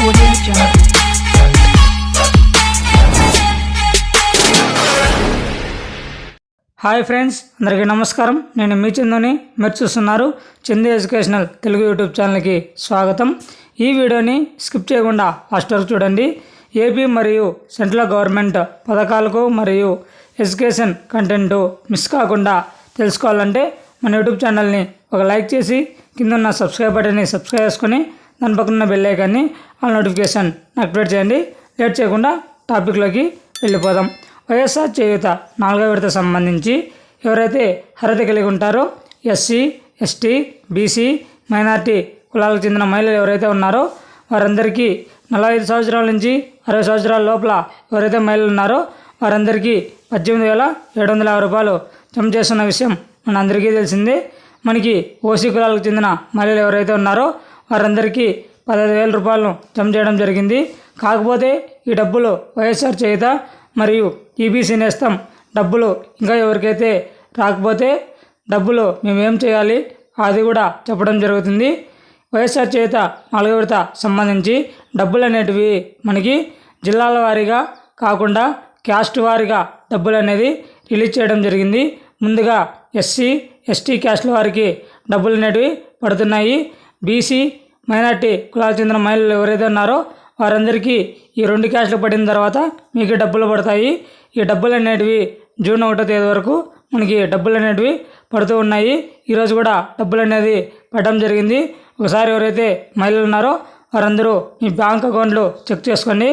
Hi friends అందరికీ నమస్కారం. నేను మీ చందుని. మీరు చూస్తున్నారు చందు ఎడ్యుకేషనల్ తెలుగు యూట్యూబ్ ఛానల్కి స్వాగతం. ఈ వీడియోని స్కిప్ చేయకుండా ఫస్ట్ వరకు చూడండి. ఏపీ మరియు సెంట్రల్ గవర్నమెంట్ పథకాలకు మరియు ఎడ్యుకేషన్ కంటెంట్ మిస్ కాకుండా తెలుసుకోవాలంటే మన యూట్యూబ్ ఛానల్ని ఒక లైక్ చేసి కింద ఉన్న సబ్స్క్రైబ్ బటన్ని సబ్స్క్రైబ్ చేసుకొని దాని పక్కన బెల్ ఐకాన్ని ఆల్ నోటిఫికేషన్ యాక్టివేట్ చేయండి. లేట్ చేయకుండా టాపిక్లోకి వెళ్ళిపోదాం. వైఎస్ఆర్ చేయుత నాలుగో విడత సంబంధించి ఎవరైతే అర్హత కలిగి ఉంటారో ఎస్సీ ఎస్టీ బీసీ మైనార్టీ కులాలకు చెందిన మహిళలు ఎవరైతే ఉన్నారో వారందరికీ నలభై ఐదు సంవత్సరాల నుంచి అరవై సంవత్సరాల లోపల ఎవరైతే మహిళలు ఉన్నారో వారందరికీ పద్దెనిమిది వేల ఏడు వందల యాభై రూపాయలు జమ చేస్తున్న విషయం మన అందరికీ తెలిసిందే. మనకి ఓసీ కులాలకు చెందిన మహిళలు ఎవరైతే ఉన్నారో వారందరికీ పదహైదు వేల రూపాయలను జమ చేయడం జరిగింది. కాకపోతే ఈ డబ్బులు వైఎస్ఆర్ చేత మరియు ఈబీసీ నేస్తం డబ్బులు ఇంకా ఎవరికైతే రాకపోతే డబ్బులు మేము ఏం చేయాలి అది కూడా చెప్పడం జరుగుతుంది. వైఎస్ఆర్ చేత నాలుగో విడత సంబంధించి డబ్బులు అనేటివి మనకి జిల్లాల వారీగా కాకుండా క్యాస్ట్ వారీగా డబ్బులు అనేది రిలీజ్ చేయడం జరిగింది. ముందుగా ఎస్సీ ఎస్టీ క్యాస్ట్ల వారికి డబ్బులు అనేటివి పడుతున్నాయి. బీసీ మైనార్టీ కులాలకు చెందిన మహిళలు ఎవరైతే ఉన్నారో వారందరికీ ఈ రెండు క్యాష్లు పడిన తర్వాత మీకు డబ్బులు పడతాయి. ఈ డబ్బులు అనేటివి జూన్ ఒకటో తేదీ వరకు మనకి డబ్బులు అనేటివి పడుతూ ఉన్నాయి. ఈరోజు కూడా డబ్బులు అనేది పడడం జరిగింది. ఒకసారి ఎవరైతే మహిళలు ఉన్నారో వారందరూ మీ బ్యాంక్ అకౌంట్లు చెక్ చేసుకోండి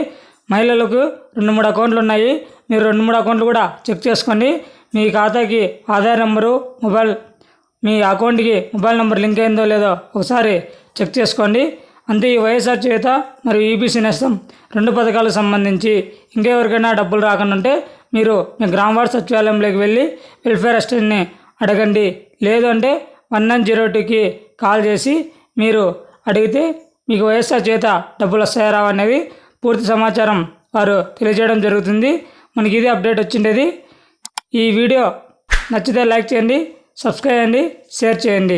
మహిళలకు రెండు మూడు అకౌంట్లు ఉన్నాయి. మీరు రెండు మూడు అకౌంట్లు కూడా చెక్ చేసుకోండి మీ ఖాతాకి ఆధార్ నెంబరు మొబైల్ మీ అకౌంట్కి మొబైల్ నెంబర్ లింక్ అయిందో లేదో ఒకసారి చెక్ చేసుకోండి. అంతే ఈ వైఎస్ఆర్ చేత మరియు ఈబీసీ నేస్తం రెండు పథకాలకు సంబంధించి ఇంకెవరికైనా డబ్బులు రాకుండా ఉంటే మీరు మీ గ్రామ వార్డు సచివాలయంలోకి వెళ్ళి వెల్ఫేర్ అసిస్టెంట్ని అడగండి. లేదు అంటే వన్ నైన్ జీరో టూకి కాల్ చేసి మీరు అడిగితే మీకు వైఎస్ఆర్ చేత డబ్బులు వస్తాయా అనేది పూర్తి సమాచారం వారు తెలియజేయడం జరుగుతుంది. మనకి ఇది అప్డేట్ వచ్చిండేది. ఈ వీడియో నచ్చితే లైక్ చేయండి. సబ్స్క్రైబ్ చేయండి షేర్ చేయండి.